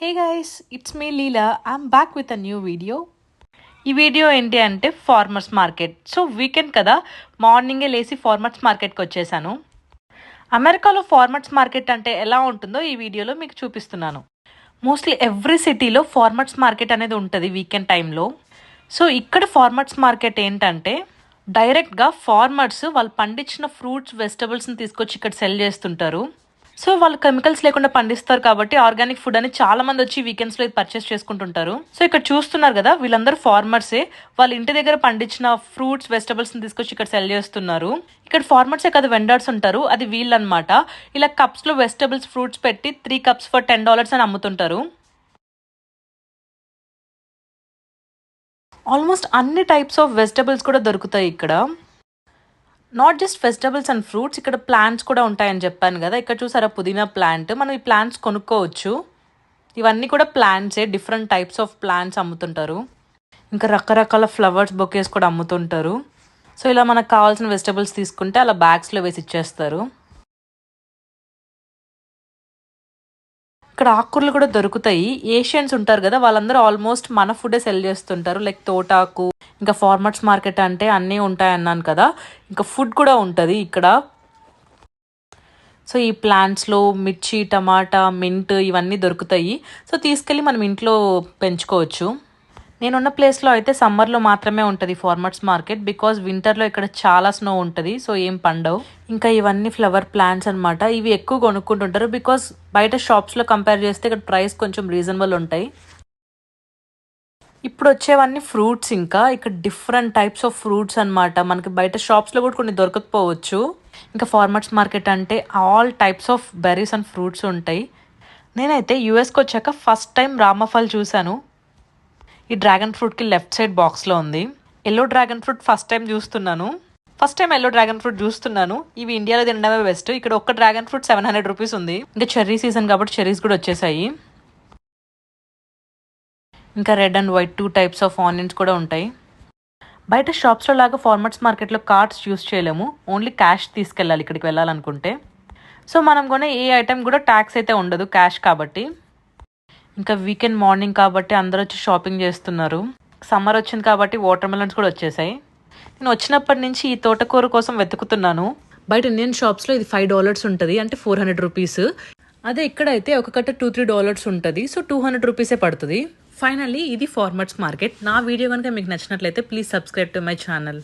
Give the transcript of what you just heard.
Hey guys it's me Leela I'm back with a new video ఈ video ఏంటి అంటే farmers market so weekend కదా మార్నింగే లేచి ఫార్మర్స్ మార్కెట్కి వచ్చేసాను. అమెరికాలో ఫార్మర్స్ మార్కెట్ అంటే ఎలా ఉంటుందో ఈ వీడియోలో మీకు చూపిస్తున్నాను. మోస్ట్లీ ఎవ్రీ సిటీలో ఫార్మర్స్ మార్కెట్ అనేది ఉంటుంది వీకెండ్ టైంలో సో ఇక్కడ ఫార్మర్స్ మార్కెట్ ఏంటంటే డైరెక్ట్గా ఫార్మర్స్ వాళ్ళు పండించిన ఫ్రూట్స్ వెజిటబుల్స్ని తీసుకొచ్చి ఇక్కడ సెల్ చేస్తుంటారు. సో వాళ్ళు కెమికల్స్ లేకుండా పండిస్తారు కాబట్టి ఆర్గానిక్ ఫుడ్ అని చాలా మంది వచ్చి వీకెండ్స్లో పర్చేస్ చేసుకుంటుంటారు. సో ఇక్కడ చూస్తున్నారు కదా వీళ్ళందరూ ఫార్మర్సే వాళ్ళ ఇంటి దగ్గర పండించిన ఫ్రూట్స్ వెజిటబుల్స్ని తీసుకొచ్చి ఇక్కడ సెల్ చేస్తున్నారు. ఇక్కడ ఫార్మర్సే కదా వెండర్స్ ఉంటారు. అది వీళ్ళనమాట ఇలా కప్స్లో వెజిటబుల్స్ ఫ్రూట్స్ పెట్టి three cups for ten dollars అని అమ్ముతుంటారు. ఆల్మోస్ట్ అన్ని టైప్స్ ఆఫ్ వెజిటబుల్స్ కూడా దొరుకుతాయి ఇక్కడ. Not just vegetables and fruits ఇక్కడ ప్లాంట్స్ కూడా ఉంటాయని చెప్పాను కదా. ఇక్కడ చూసారా పుదీనా ప్లాంట్ మనం ఈ ప్లాంట్స్ కొనుక్కోవచ్చు. ఇవన్నీ కూడా ప్లాంట్సే డిఫరెంట్ టైప్స్ ఆఫ్ ప్లాంట్స్ అమ్ముతుంటారు. ఇంకా రకరకాల ఫ్లవర్స్ బొకేస్ కూడా అమ్ముతుంటారు. సో ఇలా మనకు కావాల్సిన వెజిటబుల్స్ తీసుకుంటే అలా బ్యాగ్స్లో వేసి ఇచ్చేస్తారు. ఇక్కడ ఆకుకూరలు కూడా దొరుకుతాయి. ఏషియన్స్ ఉంటారు కదా వాళ్ళందరూ ఆల్మోస్ట్ మన ఫుడే సెల్ చేస్తుంటారు. లైక్ తోటాకు ఇంకా ఫార్మర్స్ మార్కెట్ అంటే అన్నీ ఉంటాయి అన్నాను కదా ఇంకా ఫుడ్ కూడా ఉంటుంది ఇక్కడ. సో ఈ ప్లాంట్స్లో మిర్చి టమాటా మింట్ ఇవన్నీ దొరుకుతాయి. సో తీసుకెళ్ళి మనం ఇంట్లో పెంచుకోవచ్చు. నేనున్న ప్లేస్లో అయితే సమ్మర్లో మాత్రమే ఉంటుంది ఫార్మర్స్ మార్కెట్ బికాజ్ వింటర్లో ఇక్కడ చాలా స్నో ఉంటుంది సో ఏం పండవు. ఇంకా ఇవన్నీ ఫ్లవర్ ప్లాంట్స్ అనమాట ఇవి ఎక్కువ కొనుక్కుంటుంటారు బికాజ్ బయట షాప్స్లో కంపేర్ చేస్తే ఇక్కడ ప్రైస్ కొంచెం రీజనబుల్ ఉంటాయి. ఇప్పుడు వచ్చేవన్నీ ఫ్రూట్స్ ఇంకా. ఇక్కడ డిఫరెంట్ టైప్స్ ఆఫ్ ఫ్రూట్స్ అనమాట మనకి బయట షాప్స్లో కూడా కొన్ని దొరకకపోవచ్చు. ఇంకా ఫార్మర్స్ మార్కెట్ అంటే all types of berries and fruits ఉంటాయి. నేనైతే యూఎస్కి వచ్చాక ఫస్ట్ టైం రామఫల్ చూశాను. ఈ డ్రాగన్ ఫ్రూట్కి లెఫ్ట్ సైడ్ బాక్స్లో ఉంది. Yellow dragon fruit first time చూస్తున్నాను. First time yellow dragon fruit చూస్తున్నాను. ఇవి ఇండియాలో తినడమే బెస్ట్. ఇక్కడ ఒక్క dragon fruit seven hundred rupees ఉంది. ఇంకా చెర్రీ సీజన్ కాబట్టి చెర్రీస్ కూడా వచ్చేసాయి. ఇంకా red and white two types of onions కూడా ఉంటాయి. బయట షాప్స్లో లాగా ఫార్మర్స్ మార్కెట్లో కార్డ్స్ యూస్ చేయలేము. ఓన్లీ క్యాష్ తీసుకెళ్ళాలి ఇక్కడికి వెళ్ళాలనుకుంటే. సో మనం కొనే ఏ ఐటెం కూడా ట్యాక్స్ అయితే ఉండదు క్యాష్ కాబట్టి. ఇంకా వీకెండ్ మార్నింగ్ కాబట్టి అందరూ వచ్చి షాపింగ్ చేస్తున్నారు. సమ్మర్ వచ్చింది కాబట్టి వాటర్ మెలన్స్ కూడా వచ్చేసాయి. నేను వచ్చినప్పటి నుంచి ఈ తోటకూర కోసం వెతుకుతున్నాను. బయట ఇండియన్ షాప్స్లో ఇది ఫైవ్ డాలర్స్ ఉంటుంది అంటే ఫోర్ హండ్రెడ్ రూపీస్ అదే ఇక్కడైతే ఒక కట్ట టూ త్రీ డాలర్స్ ఉంటుంది సో టూ హండ్రెడ్ రూపీసే పడుతుంది. ఫైనల్లీ ఇది ఫార్మర్స్ మార్కెట్ నా వీడియో కనుక మీకు నచ్చినట్లయితే please subscribe to my channel